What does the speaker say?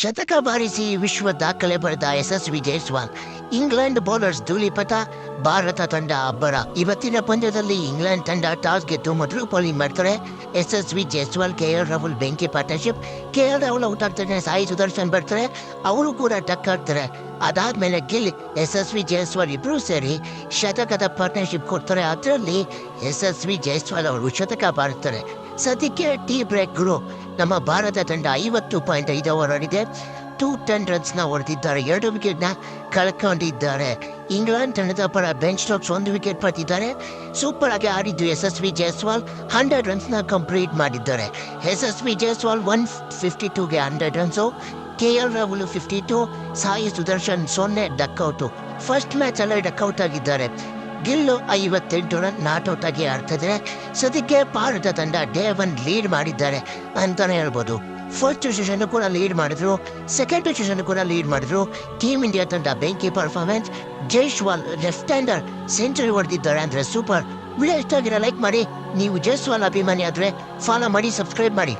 ಶತಕ ಬಾರಿಸಿ ವಿಶ್ವ ದಾಖಲೆ ಬರೆದ ಯಶಸ್ವಿ ಜೈಸ್ವಾಲ್, ಇಂಗ್ಲೆಂಡ್ ಬೌಲರ್ಸ್ ಧೂಳಿಪಟ, ಭಾರತ ತಂಡ ಅಬ್ಬರ. ಇವತ್ತಿನ ಪಂದ್ಯದಲ್ಲಿ ಇಂಗ್ಲೆಂಡ್ ತಂಡ ಟಾಸ್ ಗೆದ್ದು ಮೊದಲು ಬೌಲಿಂಗ್ ಮಾಡ್ತಾರೆ ಯಶಸ್ವಿ ಜೈಸ್ವಾಲ್ ಕೆ ಎಲ್ ರಾಹುಲ್ ಬೆಂಕಿ partnership K L Rahul out ಆಗ್ತಾರೆ ಸಾಯಿ ಸುದರ್ಶನ್ ಬರ್ತಾರೆ. ಅವರು ಕೂಡ ಟಕ್ ಆಗ್ತಾರೆ. ಅದಾದ್ಮೇಲೆ ಗಿಲ್ ಯಶಸ್ವಿ ಜೈಸ್ವಾಲ್ ಇಬ್ಬರೂ ಸೇರಿ ಶತಕದ ಪಾರ್ಟ್ನರ್ಶಿಪ್ ಕೊಡ್ತಾರೆ. ಅದರಲ್ಲಿ ಯಶಸ್ವಿ ಜೈಸ್ವಾಲ್ ಅವರು ಶತಕ ಬಾರುತ್ತಾರೆ ಸದ್ಯಕ್ಕೆ ಟೀ ಬ್ರೇಕ್ ಗುರು. ನಮ್ಮ ಭಾರತ ತಂಡ ಐವತ್ತು ಪಾಯಿಂಟ್ ಐದು ಓವರ್ ಆಡಿದೆ ಟೂ ಟೆನ್ ರನ್ಸ್ನ ಹೊಡೆದಿದ್ದಾರೆ. ಎರಡು ವಿಕೆಟ್ನ ಕಳ್ಕೊಂಡಿದ್ದಾರೆ. ಇಂಗ್ಲೆಂಡ್ ತಂಡದ ಪರ ಬೆಂಚ್ ಸ್ಟೋಕ್ಸ್ ಒಂದು ವಿಕೆಟ್ ಪಡೆದಿದ್ದಾರೆ ಸೂಪರ್ ಆಗಿ ಆಡಿದ್ದು ಯಶಸ್ವಿ ಜೈಸ್ವಾಲ್. ಹಂಡ್ರೆಡ್ ರನ್ಸ್ನ ಕಂಪ್ಲೀಟ್ ಮಾಡಿದ್ದಾರೆ. Yashasvi Jaiswal one fifty ಟೂಗೆ hundred runs K L Rahul fifty two Sai Sudarshan ಸೊನ್ನೆ ಡಕ್ಔಟು ಫಸ್ಟ್ ಮ್ಯಾಚ್ ಅಲ್ಲೇ ಡಕ್ಔಟ್ ಆಗಿದ್ದಾರೆ. ಗಿಲ್ಲು ಐವತ್ತೆಂಟು ರನ್ ನಾಟ್ ಔಟ್ ಆಗಿ ಆಡ್ತಿದ್ರೆ ಸದ್ಯಕ್ಕೆ ಭಾರತ ತಂಡ ಡೇ ಒನ್ ಲೀಡ್ ಮಾಡಿದ್ದಾರೆ ಅಂತಾನೆ ಹೇಳ್ಬೋದು. ಫಸ್ಟ್ ಸೆಷನ್ ಕೂಡ ಲೀಡ್ ಮಾಡಿದ್ರು ಸೆಕೆಂಡ್ ಸೆಷನ್ ಕೂಡ ಲೀಡ್ ಮಾಡಿದ್ರು. ಟೀಮ್ ಇಂಡಿಯಾ ತಂಡ ಬೆಂಕಿ performance Jaiswal left hander century ಹೊಡೆದಿದ್ದಾರೆ ಅಂದ್ರೆ ಸೂಪರ್ ವಿಡಿಯೋ ಇಷ್ಟ ಆಗಿರೋ ಲೈಕ್ ಮಾಡಿ, ನೀವು ಜೈಶ್ವಾಲ್ ಅಭಿಮಾನಿ ಆದ್ರೆ ಫಾಲೋ ಮಾಡಿ ಸಬ್ಸ್ಕ್ರೈಬ್ ಮಾಡಿ.